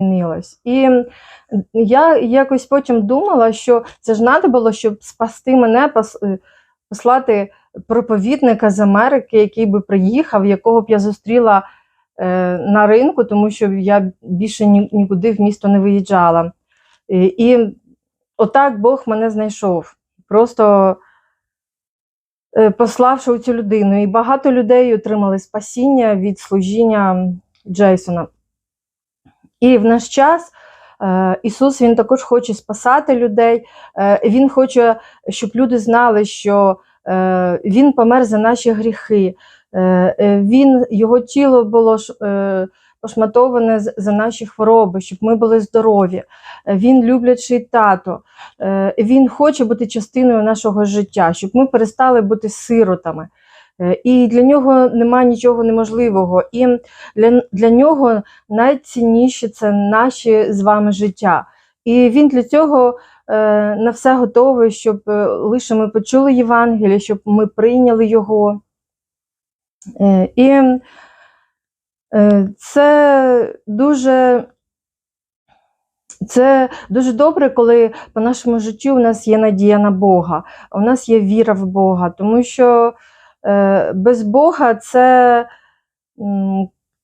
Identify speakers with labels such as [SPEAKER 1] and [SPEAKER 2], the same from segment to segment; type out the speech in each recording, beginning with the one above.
[SPEAKER 1] змінилось. І я якось потім думала, що це ж треба було, щоб спасти мене, е, послати проповідника з Америки, який би приїхав, якого б я зустріла е, на ринку, тому що я більше нікуди в місто не виїжджала. І, отак Бог мене знайшов. Просто е, пославши цю людину. І багато людей отримали спасіння від служіння Джейсона. І в наш час е, Ісус Він також хоче спасати людей. Е, Він хоче, щоб люди знали, що е, Він помер за наші гріхи. Він, Його тіло було пошматоване за наші хвороби, щоб ми були здорові. Він люблячий тато. Він хоче бути частиною нашого життя, щоб ми перестали бути сиротами. Е, І для нього немає нічого неможливого. І для, для нього найцінніше це наші з вами життя. І він для цього е, на все готовий, щоб е, лише ми почули Євангеліє, щоб ми прийняли його. І це дуже. Це дуже добре, коли по нашому життю у нас є надія на Бога, у нас є віра в Бога, тому що без Бога це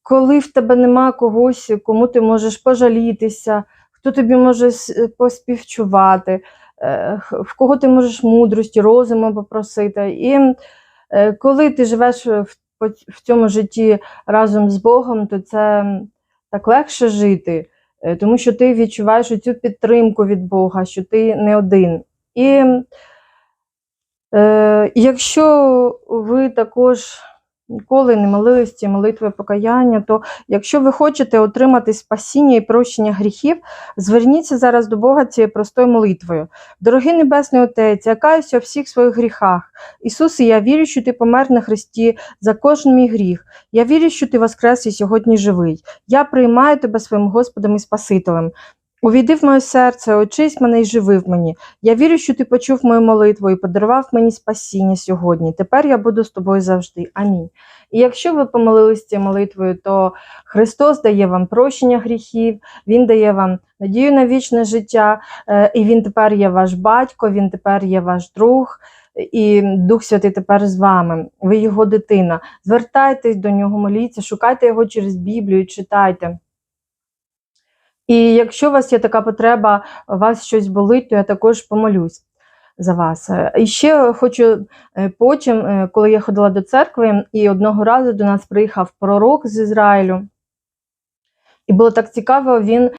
[SPEAKER 1] коли в тебе нема когось, кому ти можеш пожалітися, хто тобі може поспівчувати, е, в кого ти можеш мудрості, розуму попросити. І е, коли ти живеш в, цьому житті разом з Богом, то це так легше жити, е, тому що ти відчуваєш цю підтримку від Бога, що ти не один. І е, якщо ви також ніколи не молились ці молитви покаяння, то якщо ви хочете отримати спасіння і прощення гріхів, зверніться зараз до Бога цією простою молитвою. Дорогий Небесний Отець, я каюся у всіх своїх гріхах. Ісусе, я вірю, що ти помер на Христі за кожен мій гріх. Я вірю, що ти воскрес і сьогодні живий. Я приймаю тебе своїм Господом і Спасителем. Увійди в моє серце, очись мене і живи в мені. Я вірю, що ти почув мою молитву і подарував мені спасіння сьогодні. Тепер я буду з тобою завжди. Амінь. І якщо ви помолились цією молитвою, то Христос дає вам прощення гріхів, Він дає вам надію на вічне життя, е, і Він тепер є ваш батько, Він тепер є ваш друг. І Дух Святий тепер з вами, ви його дитина. Звертайтесь до нього, моліться, шукайте його через Біблію, читайте. І якщо у вас є така потреба, у вас щось болить, то я також помолюсь за вас. І ще хочу е, потім, е, коли я ходила до церкви, і одного разу до нас приїхав пророк з Ізраїлю. І було так цікаво, він